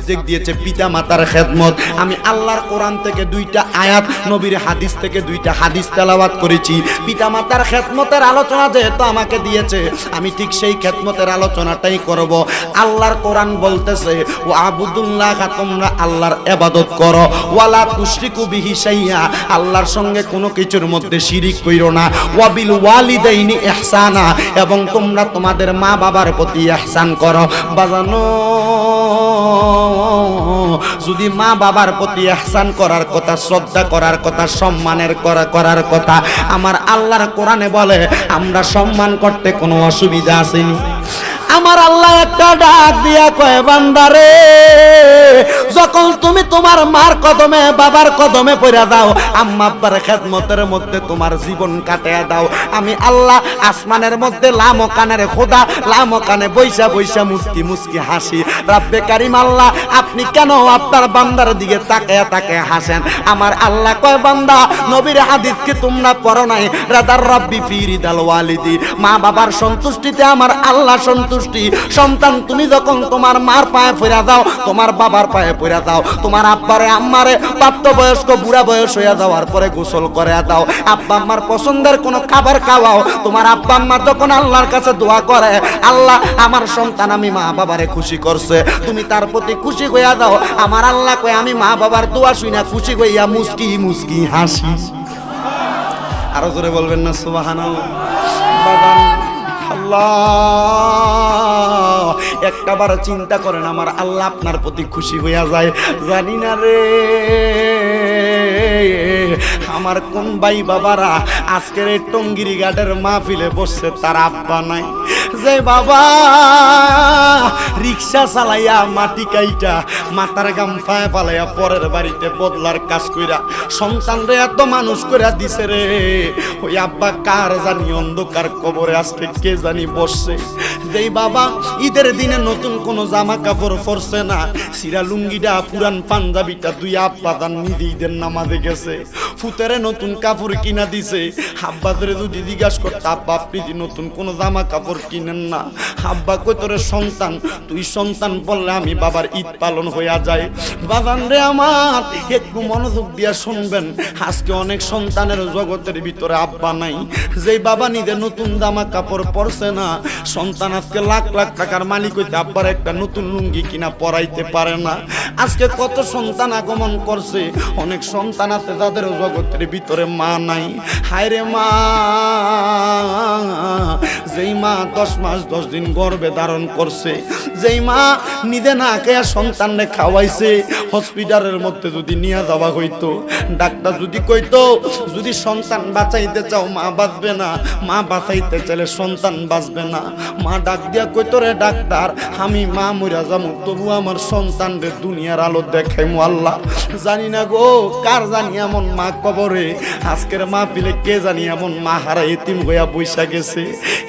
Subject দিয়েছে পিতা মাতার খেদমত। আমি আল্লাহর কোরআন থেকে দুইটা আয়াত, নবীর হাদিস থেকে দুইটা হাদিস তেলাওয়াত করেছি। পিতা মাতার খেদমতের আলোচনা যেহেতু আমাকে দিয়েছে, আমি ঠিক সেই খেদমতের আলোচনাটাই করব। আল্লাহর কোরআন বলতেছে ও আবুদুল্লাহ তোমরা আল্লাহর এবাদত করো। ওয়ালা তুশরিকু বিহি শাইয়া আল্লাহর সঙ্গে কোনো কিছুর মধ্যে শিরিক কইরো না। ওয়াবিল ওয়ালিদাইনি ইহসানা এবং তোমরা তোমাদের মা বাবার প্রতি ইহসান করো। বাজানো যদি মা বাবার প্রতি আহসান করার কথা, শ্রদ্ধা করার কথা, সম্মানের করা করার কথা আমার আল্লাহর কোরআনে বলে, আমরা সম্মান করতে কোনো অসুবিধা আসেনি আমার আল্লাহ একটা ডাক দিয়া কয় বান্দারে যখন তুমি তোমার মার কদমে, বাবার কদমে পড়ে দাও, আম্মা আব্বার খেদমতের মধ্যে তোমার জীবন কাটিয়ে দাও। আমি আল্লাহ আসমানের মধ্যে লামো কানের খোদা, লামো কানে বৈশা বৈশা মুস্কি মুস্কি হাসি। রাব্বে কারিম আল্লাহ, আপনি কেন আপনার বান্দার দিকে তাকায় তাকায় হাসেন? আমার আল্লাহ কয় বান্দা, নবীর হাদিস কি তোমরা পড়ো নাই। রাদার রব্বি ফিরিদাল ওয়ালিদি। মা বাবার সন্তুষ্টিতে আমার আল্লাহ সন্তুষ্টি। সন্তান, তুমি যখন তোমার মার পায়ে ফেরা দাও, তোমার বাবার পায়ে পড়ে দাও। তোমার আব্বারে, আম্মারে প্রাপ্ত বয়স্ক বুড়া বয়স হইয়া যাওয়ার পরে গোসল করে দাও। আব্বা আম্মার পছন্দের কোনো খাবার খাওয়াও। তোমার আব্বা আম্মা যখন আল্লাহর কাছে দোয়া করে, আল্লাহ আমার সন্তান আমি মা বাবারে খুশি করছে। তুমি তার প্রতি খুশি হইয়া দাও। আমার আল্লাহ কয়, আমি মা বাবার দোয়া শুইনা খুশি হইয়া মুস্কি মুস্কি হাসি। আরও জোরে বলবেন না, সুবহানাল্লাহ। বাগান আল্লাহ। একটাবার চিন্তা করেন আমার আল্লাহ আপনার প্রতি খুশি হইয়া যায়। জানি না রে। আমার কোন ভাই বাবারা আজকের এই টঙ্গিরি ঘাটের মাহফিলে বসছে, তার আব্বা নাই। যে বাবা, রিক্সা চালাইয়া মাটি কাইটা, মাথার গাম ফায় পালাইয়া পরের বাড়িতে বদলার কাজ কইরা সন্তান রে এত মানুষ কইরা দিছে রে। ওই আব্বা কার জানি অন্ধকার কবরে আজকে কে জানি বসছে। যেই বাবা, ঈদের দিনে নতুন কোনো জামা কাপড় পরছে না। সিরা লুঙ্গিটা, পুরান পাঞ্জাবিটা দুই আব্বা দান নিদি ঈদের নামাজে গেছে। ফুতেরে নতুন কাপড় কিনা দিছে। আব্বা ধরে যদি জিজ্ঞাসা করতে আব্বা আপনি যে নতুন কোনো জামা কাপড় কিনেন না। আব্বা কই তোরে সন্তান? তুই সন্তান বললে আমি বাবার ঈদ পালন হইয়া যায় বাবান রে আমার, একটু মনোযোগ দিয়া শুনবেন। আজকে অনেক সন্তানের জগতের ভিতরে আব্বা নাই। যে বাবা নিজে নতুন জামা কাপড় পরছে না, সন্তান আজকে লাখ লাখ টাকার মালিক হইতে আব্বার একটা নতুন লুঙ্গি কিনা পরাইতে পারে না। আজকে কত সন্তান আগমন করছে। অনেক সন্তান আছে যাদের জগতের ভিতরে মা নাই। হায়রে মা, যেই মা দশ মাস দশ দিন গর্বে ধারণ করছে, যেই মা নিজে না খেয়ে সন্তানরে খাওয়াইছে, হসপিটালের মধ্যে যদি নিয়ে যাওয়া হইতো, ডাক্তার যদি কইতো, যদি সন্তান বাঁচাইতে চাও, মা বাঁচবে না। মা বাঁচাইতে চাইলে সন্তান বাঁচবে না। মা ডাক দিয়া কইতো, রে ডাক্তার, আমি মা মরিয়া যাব তবু আমার সন্তান রে দুনিয়ার আলো দেখাইমু আল্লাহ। জানি না গো, কার জানি এমন মা কবরে? আজকের মা পিলে কে জানি এমন মা হারা এতিম হইয়া বৈশা গেছে?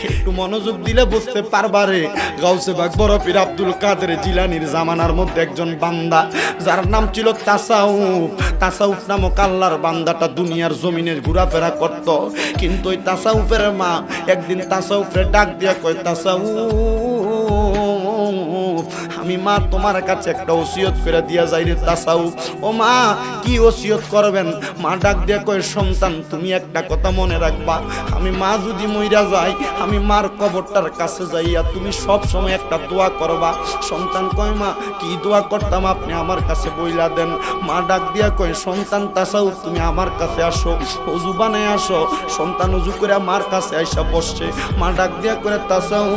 একটু মনোযোগ দিলে বুঝতে পারবারে গাউসে বাগ বড় পীর আব্দুল কাদের জিলানির জামানার মধ্যে একজন বান্দা, যার নাম ছিল তাসাউফ। তাসাউফ নামক আল্লাহর বান্দাটা দুনিয়ার জমিনের ঘোরাফেরা করত। কিন্তু ওই তাসাউফের মা একদিন তাসাউফের ডাক দিয়া কয়, তাসাউফ আমি মা তোমার কাছে একটা ওসিয়ত করে দিয়া যাই রে তাসাউ। ও মা, কি ওসিয়ত করবেন? মা ডাক দিয়া কয়, সন্তান, তুমি একটা কথা মনে রাখবা। আমি মা যদি মইরা যাই, আমি মার কবরটার কাছে যাইয়া তুমি সব সময় একটা দোয়া করবা। সন্তান কয়, মা, কি দোয়া করতাম আপনি আমার কাছে বইলা দেন? মা ডাক দিয়া কয়, সন্তান তাসাউ, তুমি আমার কাছে আসো, অজু বানায় আসো। সন্তান উজু করে মার কাছে আইসা বসছে। মা ডাক দিয়া করে তাসাউ,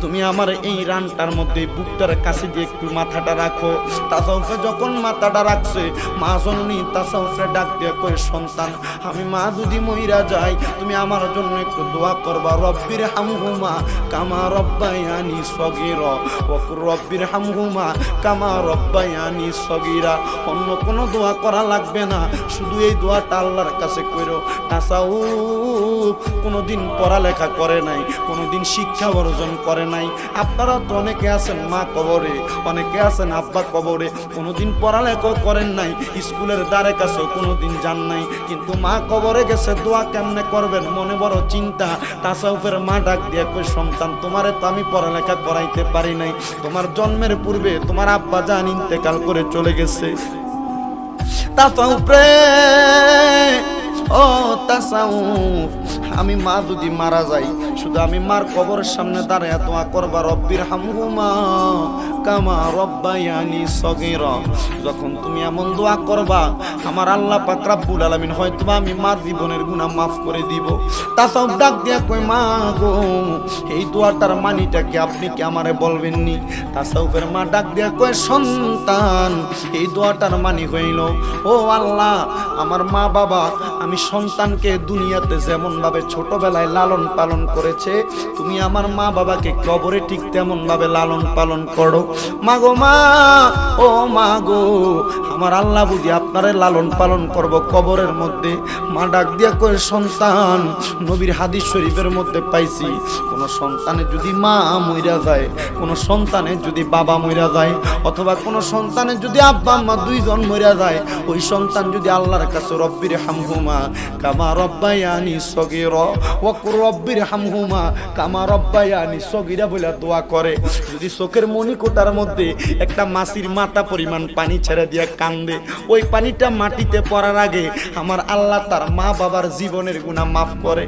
তুমি আমার এই রানটার মধ্যে বুকটার কাছে দিয়ে একটু মাথাটা রাখো। তাসাউফে যখন মাথাটা রাখছে, মা জননী তাসাউফে ডাক দিয়ে কয়, সন্তান, আমি মা যদি মইরা যাই, তুমি আমার জন্য একটু দোয়া করবা। রব্বির হামহুমা কামা রব্বায়ানি সগীর। ওকুর রব্বির হামহুমা কামা রব্বায়ানি সগীরা। অন্য কোনো দোয়া করা লাগবে না, শুধু এই দোয়াটা আল্লাহর কাছে কইরো। তাসাউফ কোনোদিন পড়ালেখা করে নাই, কোনোদিন শিক্ষা অর্জন করে নাই। আপনারা তো অনেকে আছেন মা কবরে কবরে অনেকে আছেন আব্বা কবরে, কোনোদিন পড়ালেখা করেন নাই, স্কুলের দ্বারে কাছে কোনোদিন যান নাই। কিন্তু মা কবরে গেছে, দোয়া কেমনে করবেন? মনে বড় চিন্তা। তাসাউফের মা ডাক দিয়ে কই সন্তান, তোমারে তো আমি পড়ালেখা করাইতে পারি নাই। তোমার জন্মের পূর্বে তোমার আব্বা জান ইন্তেকাল করে চলে গেছে। তাসাউফ রে ও তাসাউফ, আমি মা যদি মারা যাই, শুধু আমি মার কবরের সামনে দাঁড়ায় দোয়া করবা রব্বির হামহুমা। কামা রব্বায়ানি সগীরা। যখন তুমি এমন দোয়া করবা, আমার আল্লাহ পাক রাব্বুল আলামিন হয়তো আমি মার জীবনের গুনাহ মাফ করে দিব। তাসাউফ ডাক দিয়া কই মা গো, এই দোয়াটার মানিটা কি আপনি কি আমারে বলবেন নি তাসাউফের মা ডাক দিয়া কয়, সন্তান, এই দোয়াটার মানি হইল, ও আল্লাহ, আমার মা বাবা, আমি সন্তানকে দুনিয়াতে যেমন ভাবে ছোটবেলায় লালন পালন করেছে, তুমি আমার মা বাবাকে কবরে ঠিক তেমন ভাবে লালন পালন করো। মা গো মা, ও মা গো, আমার আল্লাহ বুঝি আপনারে লালন পালন করব কবরের মধ্যে। মা ডাক দিয়া কয়ে, সন্তান, নবীর হাদিস শরীফের মধ্যে পাইছি। কোন সন্তানে যদি মা মইরা যায়, কোন সন্তানে যদি বাবা মইরা যায়, অথবা কোন সন্তানে যদি আব্বা মা দুইজন মইরা যায়, ওই সন্তান যদি আল্লাহর কাছে, রব্বির হামহুমা কামা রব্বায়ানি সগীর রব্বির হামহুমা কামা রব্বায়ানি সগিরা বলে দোয়া করে। যদি চোখের মণিকোটার মধ্যে একটা মাসির মাথা পরিমাণ পানি ছেড়ে দিয়ে কান্দে। ওই পানিটা মাটিতে পড়ার আগে আমার আল্লাহ তার মা বাবার জীবনের গুণা মাফ করে।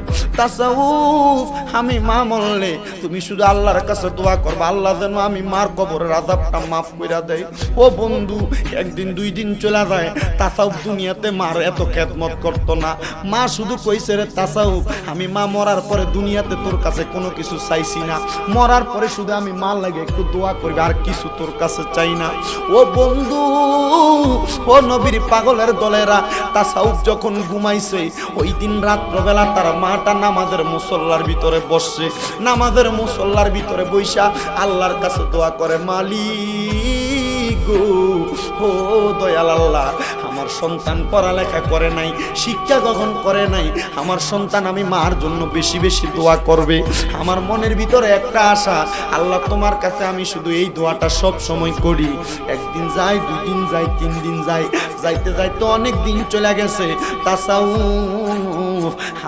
আমি মা মরলে তুমি শুধু আল্লাহর কাছে দোয়া করবা। আল্লাহ যেন আমি মার কবরের আজাবটা মাফ কইরা দেয়। ও বন্ধু, একদিন দুই দিন চলে যায়। তাসাউফ দুনিয়াতে মার এত খেদমত করতো না। মা শুধু কইছে রে, তাসাউফ, আমি মা মরার পরে দুনিয়াতে তোর কাছে কোনো কিছু চাইছি না। মরার পরে শুধু আমি মা লাগে একটু দোয়া করবি। আর কিছু তোর কাছে চাই না। ও বন্ধু, ও নবীর পাগলের দলেরা, তাসাউফ যখন ঘুমাইছে, ওই দিন রাত্রবেলা তার মাটা নামাজের মুসল্লার ভিতরে বসছে। নামাজের মুসল্লার ভিতরে বৈশা আল্লাহর কাছে দোয়া করে, মালিক গো, ও দয়াল আল্লাহ আমার সন্তান পড়ালেখা করে নাই, শিক্ষা গ্রহণ করে নাই, আমার সন্তান আমি মার জন্য বেশি বেশি দোয়া করবে। আমার মনের ভিতরে একটা আশা, আল্লাহ তোমার কাছে আমি শুধু এই দোয়াটা সব সময় করি। একদিন যাই দুই দিন যাই, তিন দিন যাই, যাইতে যাইতে অনেক দিন চলে গেছে। তাছাও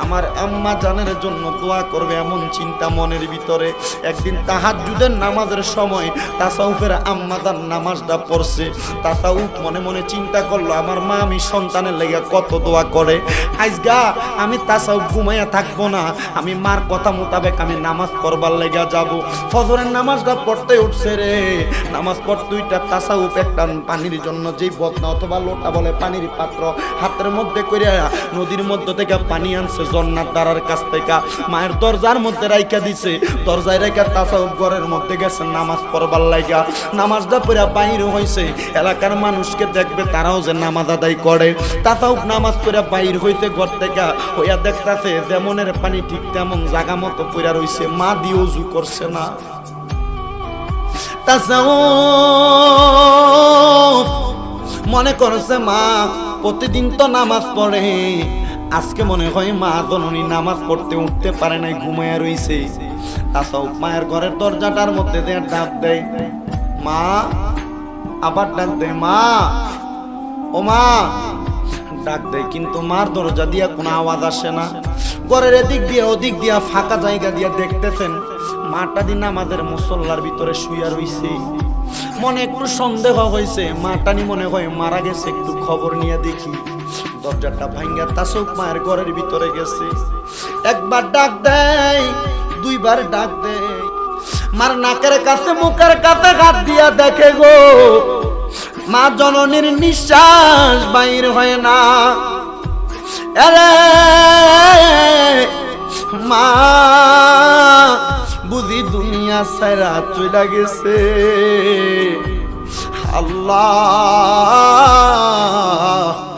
আমার আম্মা জানের জন্য দোয়া করবে এমন চিন্তা মনের ভিতরে। একদিন তাহাজ্জুদের নামাজের সময় তাসাউফের আম্মাদার নামাজটা পড়ছে। তাসাউফ মনে মনে চিন্তা করল, আমার মা আমি সন্তানের লেগে কত দোয়া করে। আজগা আমি তাসাউফ ঘুমাইয়া থাকব না। আমি মার কথা মোতাবেক আমি নামাজ পড়বার লেগে যাব। ফজরের নামাজটা পড়তে উঠছে রে। নামাজ পড় দুইটা তাসাউফ একটা পানির জন্য যেই বদনা অথবা লোটা বলে পানির পাত্র, হাতের মধ্যে করিয়া নদীর মধ্যে থেকে পানি আনছে জন্নার দ্বারার কাছ থেকে। মায়ের দরজার মধ্যে রাইকা দিছে। দরজায় রেখা তাসাউফ ঘরের মধ্যে গেছে, নামাজ পড়বার লাগা নামাজটা পড়ে বাইরে হয়েছে এলাকার মানুষকে দেখবে, তারাও যে নামাজ আদায় করে। তাসাউফ নামাজ পড়া বাইর হইতে ঘর থেকে হইয়া দেখতাছে, যেমনের পানি ঠিক তেমন জাগা মতো পড়া রইছে। মা দিয়ে উজু করছে না। মনে করছে, মা, প্রতিদিন তো নামাজ পড়ে। আজকে মনে হয় মা জননী নামাজ পড়তে উঠতে পারে নাই ঘুমায়া রইছে। তাসাও মায়ের ঘরের দরজাটার মধ্যে দিয়ে ডাক দেয়। মা, আবার ডাক দেয়, মা, ও মা। ডাক দেয়, কিন্তু মার দরজা দিয়া কোনো আওয়াজ আসে না। ঘরের এদিক দিয়ে, ওদিক দিয়া, ফাঁকা জায়গা দিয়া দেখতেছেন, মাটা দিন আমাদের মুসল্লার ভিতরে শুইয়া রইছে। মনে একটু সন্দেহ হয়েছে মাটানি মনে হয় মারা গেছে, একটু খবর নিয়ে দেখি। দরজাটা ভাঙ্গা তাসক মায়ের ঘরের ভিতরে গেছে। একবার ডাক দেয়, দুইবার ডাক দেয়। মার নাকের কাছে, মুখের কাছে হাত দিয়া দেখে গো। মা জননীর নিঃশ্বাস বাইর হয় না। এরে, মা, বুঝি দুনিয়া সারা চলে গেছে। আল্লাহ।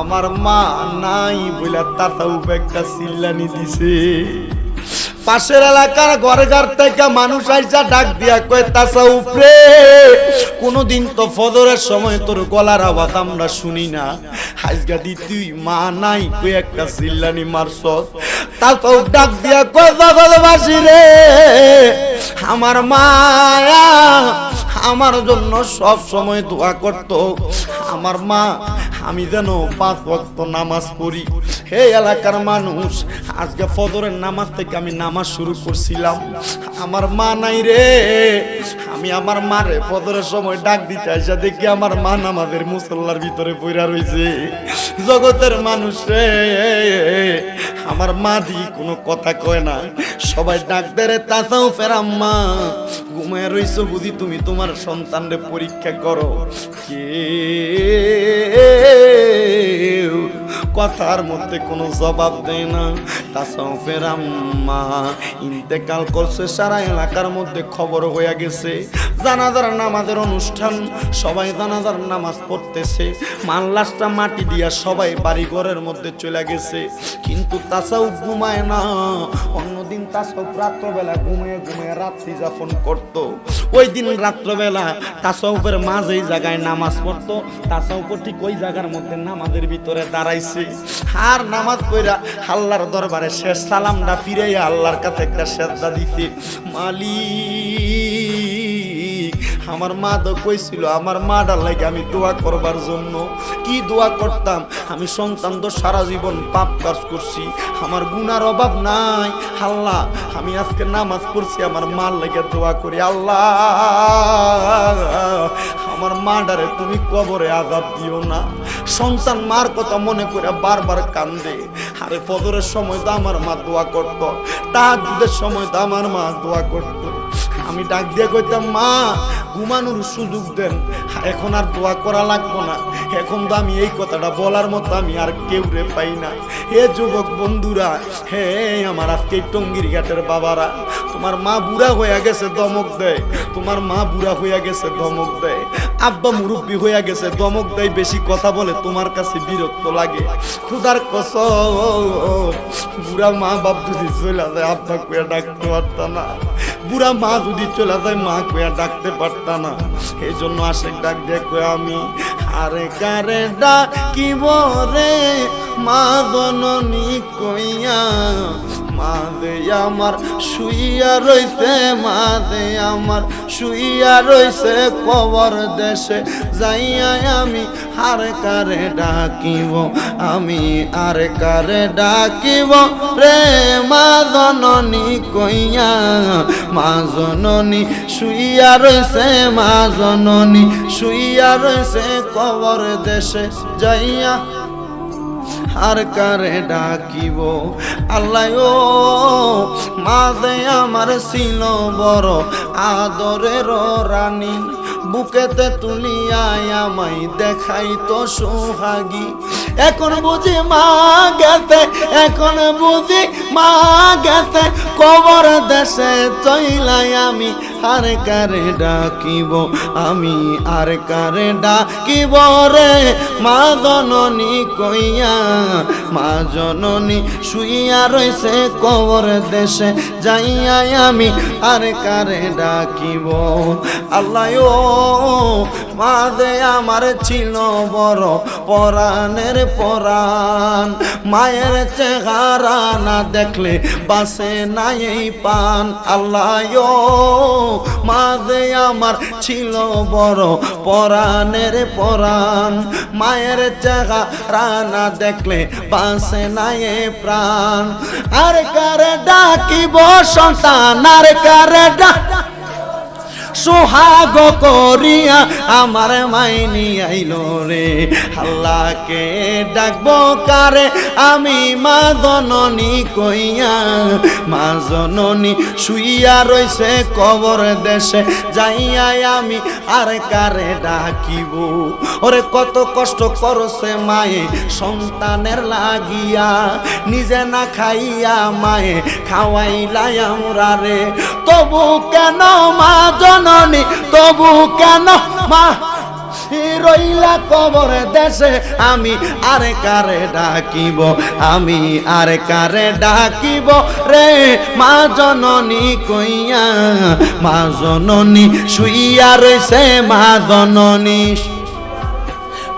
আমার মা নাই বলে তাতাও একটা চিল্লানি দিছে। পাশের এলাকার ঘরে ঘর থেকে মানুষ আইসা ডাক দিয়া কয় তাসা উপরে? কোনদিন তো ফজরের সময় তোর গলার আওয়াজ আমরা শুনি না। আজকা দি তুই মা নাই কই একটা চিল্লানি মারছ। তাসাও ডাক দিয়া কয় জগৎবাসী রে, আমার মায়া, আমার জন্য সব সময় দোয়া করত। আমার মা আমি যেন পাঁচ ওয়াক্ত নামাজ পড়ি। হে এলাকার মানুষ, আজকে ফজরের নামাজ থেকে আমি নামাজ শুরু করছিলাম। আমার মা নাই রে। আমি আমার মারে ফজরের সময় ডাক দিতে আসা দেখি আমার মা নামাজের মুসল্লার ভিতরে পইরা রইছে। জগতের মানুষ রে। আমার মা দি কোনো কথা কয় না। সবাই ডাক দেরে তাছাও ফেরাম্মা। ঘুমায় রইছো বুঝি তুমি তোমার সন্তানরে পরীক্ষা করো। কে কথার মধ্যে কোনো জবাব দেয় না। তাছাও ফেরাম্মা ইন্তেকাল করছে, সারা এলাকার মধ্যে খবর হয়ে গেছে। জানাজার নামাজের অনুষ্ঠান, সবাই জানাজার নামাজ পড়তেছে। মাল্লাসটা মাটি দিয়া সবাই বাড়ি ঘরের মধ্যে চলে গেছে। কিন্তু তাছাও ঘুমায় না। অন্যদিন তাছাও রাত্রবেলা ঘুমিয়ে ঘুমিয়ে রাত্রি যাপন করত। ওই দিন রাত্রবেলা তাসাউপের মাঝেই জায়গায় নামাজ পড়তো। তাসাউপর ঠিক ওই জায়গার মধ্যে নামাজের ভিতরে দাঁড়াইছে। আর নামাজ পড়া আল্লাহর দরবারে শেষ সালামটা ফিরে আল্লাহর কাছে একটা শ্রদ্ধা দিতে মালিক, আমার মা তো কইছিল, আমার মা লাগে আমি দোয়া করবার জন্য। কি দোয়া করতাম? আমি সন্তান তো সারা জীবন পাপ কাজ করছি, আমার গুনার অভাব নাই। আল্লাহ, আমি আজকে নামাজ পড়ছি, আমার মার লাগে দোয়া করি। আল্লাহ আমার মাডারে তুমি কবরে আজাব দিও না। সন্তান মার কথা মনে করে বারবার কান্দে। আরে ফজরের সময় তো আমার মা দোয়া করতো। তাহাজুদের সময় তো আমার মা দোয়া করতো। আমি ডাক দিয়ে কইতাম, মা, ঘুমানোর সুযোগ দেন। এখন আর দোয়া করা লাগবো না। এখন তো আমি এই কথাটা বলার মতো আমি আর কেউ রে পাই না। হে যুবক বন্ধুরা, হে আমার আজকে টঙ্গির ঘাটের বাবারা, তোমার মা বুড়া হয়ে গেছে দমক দেয়। তোমার মা বুড়া হয়ে গেছে দমক দেয়। আব্বা মুরব্বী হয়ে গেছে, দমক দেয়, বেশি কথা বলে, তোমার কাছে বিরক্ত লাগে। খুদার কস বুড়া মা বাপ যদি চলে যায়, আব্বা কুয়া ডাকতে পারত না। বুড়া মা যদি চলে যায়, মা কুয়া ডাকতে পারত না। এই জন্য আসে ডাক দিয়ে কয়ে, আমি আরে কারে ডাকিব রে, মা জননী কইয়া মা দে আমার, শুইয়া রইছে মা দে আমার, শুইয়া রইছে কবর দেশে। যাইয়া আমি আর কারে ডাকিব, আমি আর কারে ডাকিব? রে মা জননী কইয়া, মা জননী, শুইয়া রইছে মা জননী, শুইয়া রইছে কবর দেশে। যাইয়া আর কারে ডাকিব? আল্লাহ ও মাঝে আমার ছিল বড় আদরের রানী। বুকেতে তুলিয়াই আমায় দেখাই তো সোহাগী। এখন বুঝি মা গেছে, এখন বুঝি মা গেছে। কবর দেশে চইলাই আমি আর কারে ডাকিব? আমি আর কারে ডাকিব রে? মা জননী কইয়া, মা জননী শুইয়া রইছে কবর দেশে। যাইয়া আমি আর কারে ডাকিব? আল্লাহ ও মা দে আমার ছিল বড় পরাণের পরাণ। মায়ের চেহারা না দেখলে বাসে নাই পান আল্লাহ ও মা দে আমার ছিল বড় পরাণের পরাণ। মায়ের চেহারা না দেখলে বাসে নাই প্রাণ। আর কারে ডাকিব সন্তান, আর কারে ডাক সোহাগ করিয়া আমার মাইনি আইল রে। আল্লাহকে ডাকবো কারে? আমি মা জননী কইয়া, মা জননী শুইয়া রইছে কবর দেশে। যাইয়া আমি আর কারে ডাকিব? ওরে কত কষ্ট করছে মায়ে সন্তানের লাগিয়া। নিজে না খাইয়া মায়ে খাওয়াইলাই আমরা রে। তবু কেন মা জননী, তবু কেন মা? রইলা কবর দেশে, আমি আরে কারে ডাকিব? আমি আরে কারে ডাকিব রে? মা জননী কইয়া, মা জননী শুইয়া রইছে, মা জননী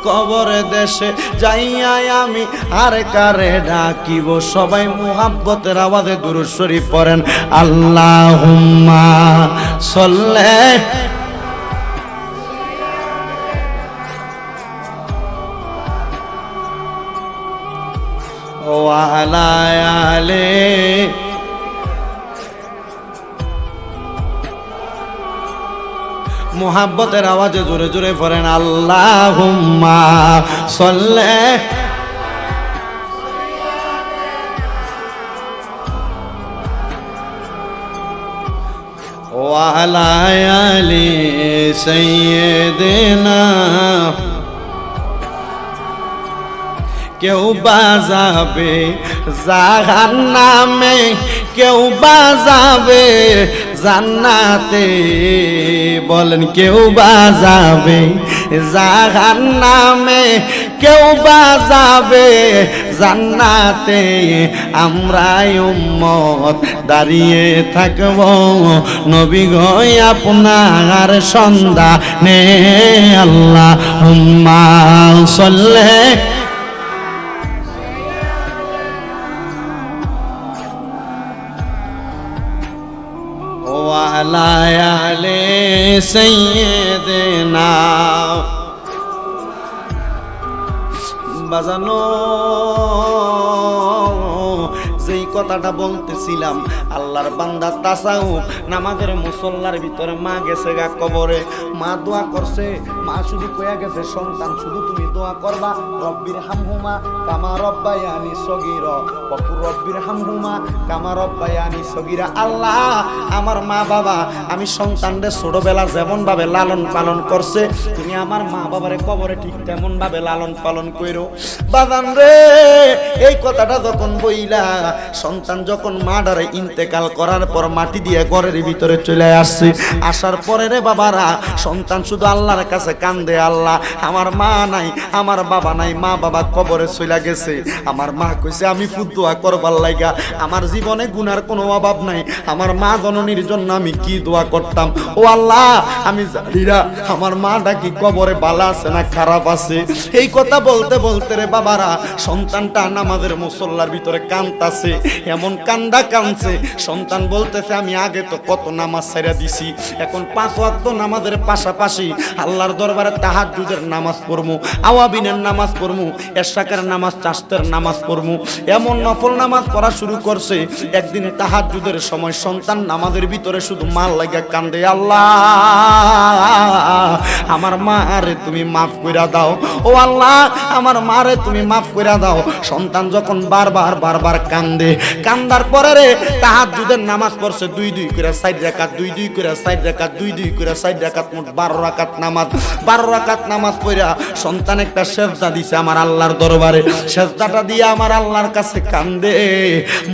কবর দেশে যাইয়াই আমি আর কারে ডাকিব? সবাই মুহাব্বতের আওয়াজে দুরুদ শরীফ পড়েন, আল্লাহুম্মা সল্লে। ওয়ালা আলে মোহাব্বতের আওয়াজে জোরে জোরে পড়েন আল্লাহ সল্লে। ওয়ালায়ালি সৈয়দেনা কেউ বাজাবে জাহান নামে কেউ বাজাবে জান্নাতে বলেন কেউ বাজাবে জাহান নামে কেউ বাজাবে জান্নাতে আমরা উম্মত, দাঁড়িয়ে থাকব। নবী গই আপনার সন্ধানে আল্লাহ হুম্মা সল্লে আলায়ালে সৈয়দনা। বাজানো যেই কথাটা বলতেছিলাম, আল্লাহর বান্দা তাসাউ নামাজের মুসল্লার ভিতরে মা গেছে গা কবরে, মা দোয়া করছে, মা শুধু কয়া গেছে, সন্তান, শুধু তুমি দোয়া করবা, রব্বির হামহুমা কামা রব্বায়ানি সগীর কপুর রব্বির হামহুমা কামা রব্বায়ানি সগীরা। আল্লাহ, আমার মা বাবা, আমি সন্তানদের ছোটবেলা যেমন ভাবে লালন পালন করছে, তুমি আমার মা বাবারে কবরে ঠিক তেমন ভাবে লালন পালন কইরো। বাদান রে, এই কথাটা যখন বইলা সন্তান যখন মাডারে ইন্তেকাল করার পর মাটি দিয়ে ঘরের ভিতরে চলে আসছে, আসার পরে রে বাবারা, সন্তান শুধু আল্লাহর কাছে কান্দে, আল্লাহ, আমার মা নাই, আমার বাবা নাই, মা বাবা কবরে চলে গেছে। আমার মা কইছে, আমি ফুদুয়া করবার লাগা আমার জীবনে গুনার কোনো অভাব নাই, আমার মা জননীর জন্য আমি কি দোয়া করতাম? ও আল্লাহ, আমি জানি না, আমার মাটা কি কবরে বালা আছে না খারাপ আছে? এই কথা বলতে বলতে রে বাবারা, সন্তানটা নামাজের মুসল্লার ভিতরে কান্দাছে এমন কান্দা কানছে সন্তান বলতেছে, আমি আগে তো কত নামাজ ছেড়ে দিছি, এখন পাঁচ ওয়াক্ত নামাজের পাশাপাশি আল্লাহর দরবারে তাহাজ্জুদের নামাজ পড়মু, আওয়াবিনের নামাজ পড়মু এশাকের নামাজ, চাষতের নামাজ পড়মু। এমন নফল নামাজ পড়া শুরু করছে, একদিন তাহাজ্জুদের সময় সন্তান নামাজের ভিতরে শুধু মাল লাগা কান্দে, আল্লাহ, আমার মা আরে তুমি মাফ কইরা দাও। ও আল্লাহ, আমার মারে তুমি মাফ কইরা দাও। সন্তান যখন বারবার বারবার কান্দে কান্দার পরে রে, তাহাজ্জুদের নামাজ পড়ছে দুই দুই করে সাইড রাকাত দুই দুই করে সাইড রাকাত দুই দুই করে সাইড রাকাত মোট বারো রাকাত নামাজ। বারো রাকাত নামাজ পড়া সন্তান একটা সেজদা দিছে আমার আল্লাহর দরবারে। সেজদাটা দিয়ে আমার আল্লাহর কাছে কান্দে।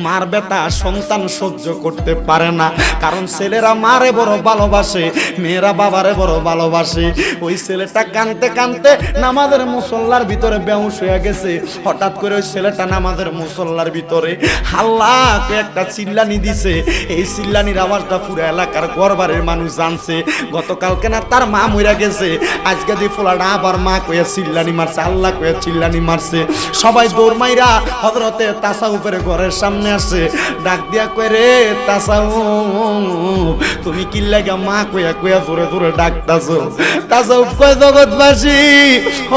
মার বেটা সন্তান সহ্য করতে পারে না। কারণ ছেলেরা মারে বড় ভালোবাসে, মেয়েরা বাবারে বড় ভালোবাসে। ওই ছেলেটা কানতে কানতে নামাজের মুসল্লার ভিতরে বেহুশ হয়ে গেছে। হঠাৎ করে ওই ছেলেটা নামাজের মুসল্লার ভিতরে করে একটা চিল্লানি দিছে। এই চিল্লানির আওয়াজটা পুরো এলাকার গড়বারের মানুষ জানছে। গতকালকে না তার মা মইরা গেছে। আজকে যে ফোলাটা আবার মা কয়ে চিল্লানি মারছে, আল্লাহ কয়ে চিল্লানি মারছে। সবাই দৌড় মাইরা হজরতে উপরে ঘরের সামনে আসে ডাক দিয়া কয়ে, রে তাসা তুমি কি লাগা মা কয়া কয়া জোরে জোরে ডাকতাছো? তাসা কয়, জগৎবাসী,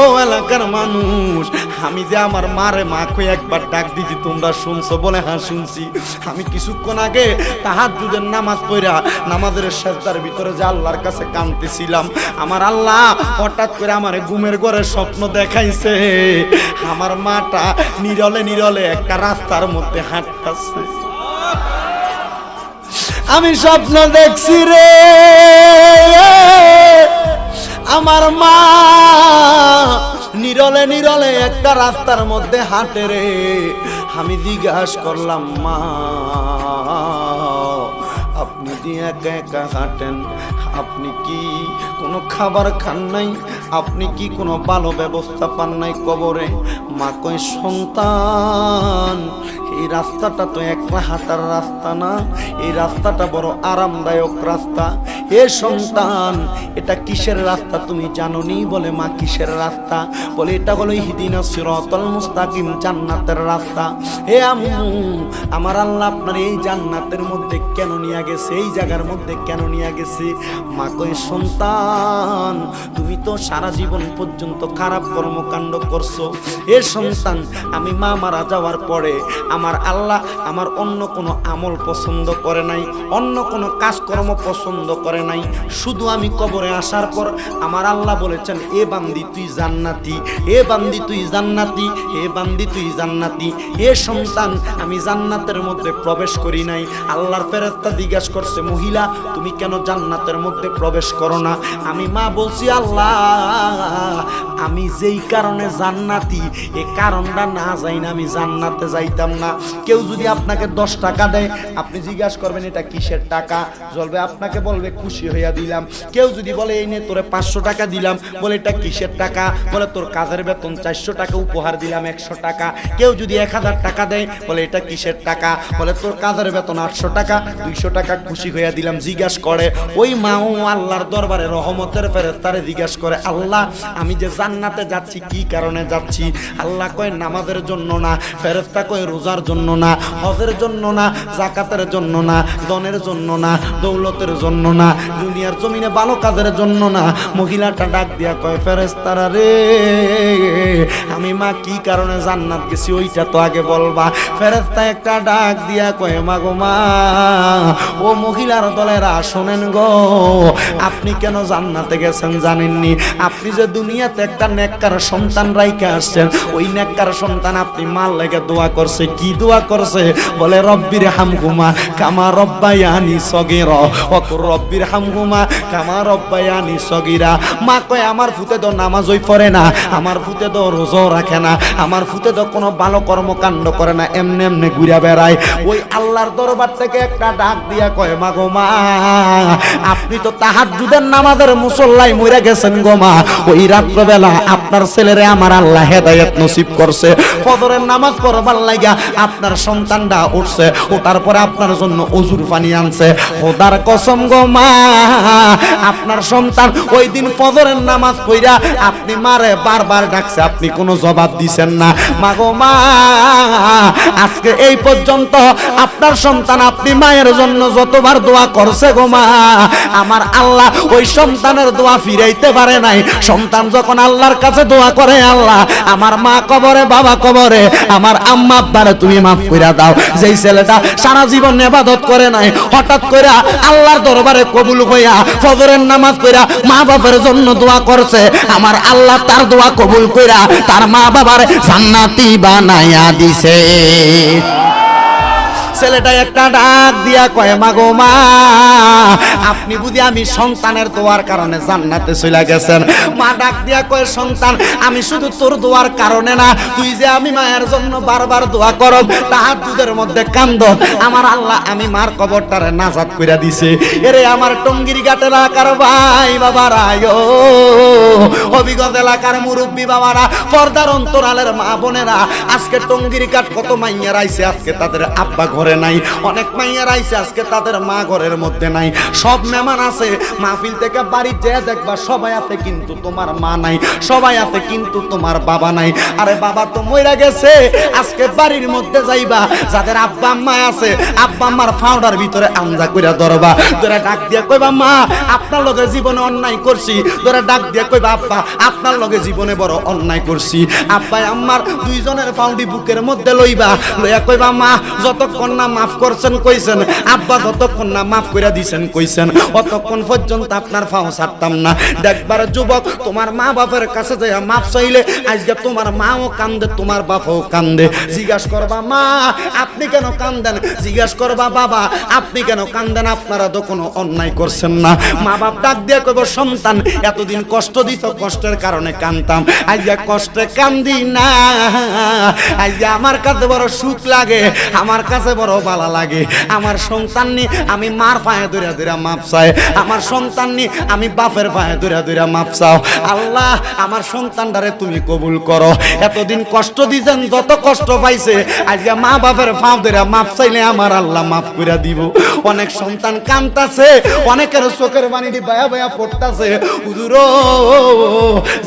ও এলাকার মানুষ, আমি যে আমার মারে মা কয়ে একবার ডাক দিছি, তোমরা শুনছো বলে হ্যাঁ শুনছি। আমি কিছুক্ষণ আগে তাহার দুধের নামাজ পড়া, নামাজের সেজদার ভিতরে যে আল্লাহর কাছে কাঁদতেছিলাম, আমার আল্লাহ হঠাৎ করে আমার ঘুমের ঘরে স্বপ্ন দেখাইছে। আমার মাটা নিরলে নিরলে একটা রাস্তার মধ্যে হাঁটতেছে। আমি স্বপ্ন দেখছি রে। আমার মা নিরলে নিরলে একটা রাস্তার মধ্যে হাঁটে রে। আমি জিজ্ঞাসা করলাম মা আপনি একা হাঁটেন। আপনি কি কোনো খাবার খান নাই? আপনি কি কোনো ভালো ব্যবস্থা পান নাই কবরে? মা কই সন্তান, এই রাস্তাটা তো একলা হাঁটার রাস্তা না। এই রাস্তাটা বড় আরামদায়ক রাস্তা। এ সন্তান, এটা কিসের রাস্তা তুমি জানো নি বলে, মা, কিসের রাস্তা? বলে, এটা হলো হিদিনা সিরাতাল মুস্তাকিম, জান্নাতের রাস্তা। হে আম্মু, আমার আল্লাহ আপনার এই জান্নাতের মধ্যে কেন নিয়ে গেছে? এই জায়গার মধ্যে কেন নিয়ে গেছি? মা কই সন্তান, তুমি তো সারা জীবন পর্যন্ত খারাপ কর্মকাণ্ড করছ। এ সন্তান, আমি মা মারা যাওয়ার পরে আমার আল্লাহ আমার অন্য কোনো আমল পছন্দ করে নাই, অন্য কোনো কাজকর্ম পছন্দ করে নাই। শুধু আমি কবরে আসার পর আমার আল্লাহ বলেছেন, এ বান্দি, তুই জান্নাতি, এ বান্দি, তুই জান্নাতি, এ বান্দি, তুই জান্নাতি। এ সন্তান, আমি জান্নাতের মধ্যে প্রবেশ করি নাই। আল্লাহর ফেরেস্তা জিজ্ঞাস করছে মহিলা, তুমি কেন জান্নাতের মধ্যে প্রবেশ করো না? আমি মা বলছি, আল্লাহ, আমি যেই কারণে জান্নাতি, এ কারণটা না যাই না আমি জান্নাতে যাইতাম না। কেউ যদি আপনাকে দশ টাকা দেয়, আপনি জিজ্ঞাসা করবেন, এটা কিসের টাকা? চলবে আপনাকে বলবে, খুশি হইয়া দিলাম। কেউ যদি বলে, এই নে, তোরে পাঁচশো টাকা দিলাম। বলে, এটা কিসের টাকা? বলে, তোর কাজের বেতন চারশো টাকা, উপহার দিলাম একশো টাকা। কেউ যদি এক হাজার টাকা দেয়, বলে, এটা কিসের টাকা? বলে, তোর কাজের বেতন আটশো টাকা, দুইশো টাকা, খুশি হইয়া দিলাম, জিজ্ঞাস করে, ওই মাও আল্লাহর দরবারে রহমতের ফেরে তারে জিজ্ঞাস করে, আল্লাহ, আমি যে জান্নাতে যাচ্ছি, কি কারণে যাচ্ছি? আল্লাহ কয়, নামাজের জন্য না ফেরেস্তা কয়, রোজার জন্য না, হজের জন্য না জাকাতের জন্য না দনের জন্য না, দৌলতের জন্য না, দুনিয়ার জমিনে ভালো কাজের জন্য না। মহিলাটা ডাক দিয়া কয় ফেরেস্তারা রে, আমি মা, কি কারণে জান্নাত গেছি, ওইটা তো আগে বলবা? ফেরেস্তা একটা ডাক দিয়া কয় মা গো মা, ও মহিলার দলেরা শোনেন গো। আপনি কেন জান্নাতে গেছেন জানেননি? আপনি যে দুনিয়াতে একটা নেককার সন্তান রাইকে আসছেন, ওই নেককার সন্তান আপনি মাল লেগে দোয়া করছে, কি দোয়া করছে? বলে, রব্বির হামগুমা কামা রব্বায়ানি সগির। অকুর, রব্বির হামগুমা কামা রব্বায়ানি সগিরা। মা কয়, আমার ফুতে তো নামাজ ওই পড়ে না, আমার ফুতে তো রোজও রাখে না, আমার ফুতে তো কোনো ভালো কর্মকাণ্ড করে না। এমনি এমনি ঘুরে বেড়ায়। ওই আল্লাহর দরবার থেকে একটা ডাক দিয়া কয়, মা মা। আপনি তো নামাজের মুসল্লাই মরে গেছেন ওই রাত্রবেলা আপনার ছেলেরে আমার আল্লাহ নসিব করছে। নামাজ পড়বার আপনার সন্তানটা উঠছে। আপনার জন্য অজুর পানি আনছে। খোদার কসম গো মা, আপনার সন্তান ওই দিন ফজরের নামাজ পড়া আপনি মারে বারবার ডাকছে, আপনি কোনো জবাব দিছেন না। মা গো মা, আজকে এই পর্যন্ত আপনার সন্তান আপনি মায়ের জন্য যতবার দোয়া করছে গো মা। আমার আল্লাহ ওই সন্তানের দোয়া ফিরাইতে পারে নাই। সন্তান যখন আল্লাহর কাছে দোয়া করে, আল্লাহ, আমার মা কবরে, বাবা কবরে, আমার আম্মা আব্বারে তুমি মাফ কইরা দাও। যেই ছেলেটা সারা জীবন নেবাদত করে নাই, হঠাৎ করে আল্লাহর দরবারে কবুল হইয়া ফজরের নামাজ পড়া মা বাবার জন্য দোয়া করছে, আমার আল্লাহ তার দোয়া কবুল কইরা তার মা বাবার জান্নাতি বানায়া দিছে। ছেলেটা একটা ডাক দিয়া কয় মা গো মা, আপনি বুঝি আমি সন্তানের দোয়ার কারণে জান্নাতে চলে গেছেন? মা ডাক দিয়া কয়, সন্তান, আমি শুধু তোর দোয়ার কারণে না, তুই যে আমি মায়ের জন্য বারবার দোয়া করব, তাহার দুধের মধ্যে কান্দ, আমার আল্লাহ আমি মার কবরটারে নাজাত কইরা দিছে। এরে আমার টঙ্গির ঘাট এলাকার ভাই বাবারা আয়ো অভিজ্ঞতা এলাকার মুরব্বী বাবারা, পর্দার অন্তরালের মা বোনেরা, আজকে টঙ্গির ঘাট কত আজকে তাদের আব্বা ঘরে নাই। অনেক আজকে তাদের মা ঘরের মধ্যে নাই। সব মেহমান আছে, মাহফিল থেকে বাড়ি দেখবা সবাই আছে কিন্তু তোমার মা নাই, সবাই আছে কিন্তু তোমার বাবা নাই। আরে বাবা তো মইরা গেছে, আজকে বাড়ির মধ্যে যাইবা, যাদের আব্বা আম্মা আছে, আব্বা আম্মার ফাউডার ভিতরে আমজা কইরা ধরবা। তোরা ডাক দিয়া কইবা, মা, আপনার লগে জীবনে অন্যায় করছি। তোরা ডাক দিয়া কইবা, আব্বা আপনার লগে জীবনে বড় অন্যায় করছি। আব্বাই, আম্মার দুইজনের ফাউন্ডি বুকের মধ্যে লইবা। লইয়া কইবা, মা, যতক্ষণ না মাফ করছেন, কইছেন। আব্বা যতক্ষণ না মাফ কইরা দিছেন, কইছেন। অতক্ষণ পর্যন্ত আপনার ফাও ছাড়তাম না। দেখবার যুবক, তোমার মা বাপের কাছে যাইয়া মাফ চাইলে আজকে তোমার মাও কান্দে, তোমার বাপও কান্দে। জিজ্ঞাসা করবা, মা, আপনি কেন কান্দেন? জিজ্ঞাসা করবা, বাবা, আপনি কেন কান্দেন? আপনারা তো কোনো অন্যায় করছেন না। মা বাপ ডাক দিয়ে কইব, সন্তান, এতদিন কষ্ট দিত কষ্টের কারণে কান্দতাম আজকে কষ্টে কান্দি না। আজকে আমার কাছে বড় সুখ লাগে, আমার কাছে বড় ভালো লাগে। আমার সন্তান নি আমি মার পায়ে ধরে ধরে মাপ চাই। আমার সন্তান নি আমি বাপের পায়ে ধরে ধরে মাপ চাও। আল্লাহ, আমার সন্তানটারে তুমি কবুল করো। এতদিন কষ্ট দিছেন, যত কষ্ট পাইছে আজকে মা বাপের পাও ধরে মাপ চাইলে আমার আল্লাহ মাফ করে দিব। অনেক সন্তান কান্তাছে, অনেকের চোখের বাণী দিয়ে বায়া বায়া পড়তাছে। হুজুর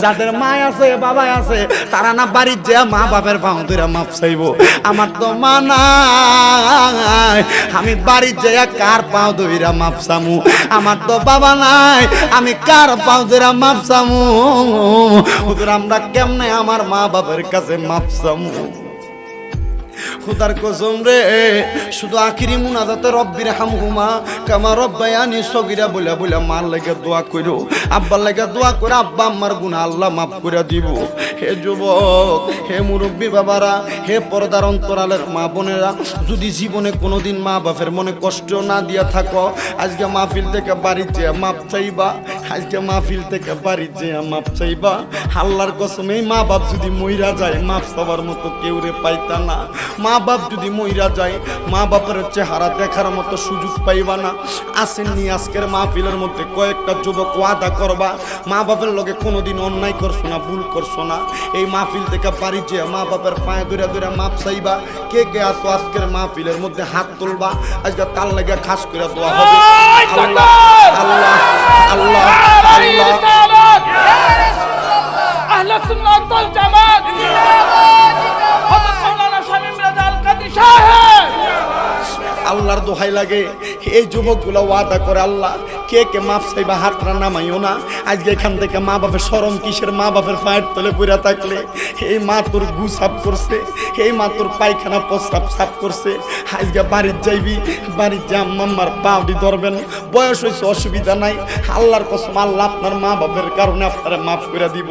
যাদের মা আছে বাবা আছে, তারা না বাড়ির যে মা বাপের পাও ধরে মাপ চাইব। আমার তো মা নাই, আমি বাড়ির যে কার পাও মাপ চামু। আমার তো বাবা নাই, আমি কার পাও মাপ চামু। আমরা কেমনে আমার মা বাপের কাছে মাপসামু খুদার কসম রে, শুধু আখিরি মুনাজাতে রব্বির হামহুমা, কামা রব্বায়ানি সগিরা বলে বলে মার লাগে দোয়া কইরো। আব্বার লাগে দোয়া করে আব্বা আম্মার গুনাহ আল্লাহ মাফ করে দিব। হে যুবক, হে মুরব্বী বাবারা, হে পর্দার অন্তরালের মা বোনেরা, যদি জীবনে কোনোদিন মা বাপের মনে কষ্ট না দিয়া থাকো, আজকে মাহফিল থেকে বাড়ি যেয়ে মাপ চাইবা, আজকে মাহফিল থেকে বাড়ি যেয়ে মাপ চাইবা। আল্লাহর কসম এই মা বাপ যদি মইরা যায়, মাপ সবার মতো কেউ রে পাইতা না। মা বাপ যদি মইরা যায় মা বাপের চেহারা দেখার মতো সুযোগ পাইবা না। আসেননি আজকের মাহফিলের মধ্যে কয়েকটা যুবক ওয়াদা করবা মা বাপের লগে কোনোদিন অন্যায় করছ না ভুল করছ না। এই মাহফিল থেকে বাড়ি যে মা বাপের পায়ে ধরে ধরে মাপ চাইবা কে কে আসো আজকের মাহফিলের মধ্যে হাত তুলবা। আজকে তার লেগে খাস করে দেওয়া হবে। আল্লাহ আল্লাহ আল্লাহ আল্লাহ। আল্লাহর দোহাই লাগে, এই যুবকগুলো ওয়াদা করে, আল্লাহ, কে কে মাপ চাইবা, হাতরা নামাইও না। আজকে এখান থেকে মা বাপের সরম কিসের? মা বাপের পায়ের তলে পড়ে থাকলে, এই মা তোর গু সাফ করছে, এই মা তোর পায়খানা প্রস্রাব সাফ করছে। আজকে বাড়ির যাইবি, বাড়ির যা মাম্মার পাউডি ধরবেন, বয়স হয়েছে অসুবিধা নাই। আল্লাহর কসম, আল্লাহ আপনার মা বাপের কারণে আপনারা মাফ করে দিব।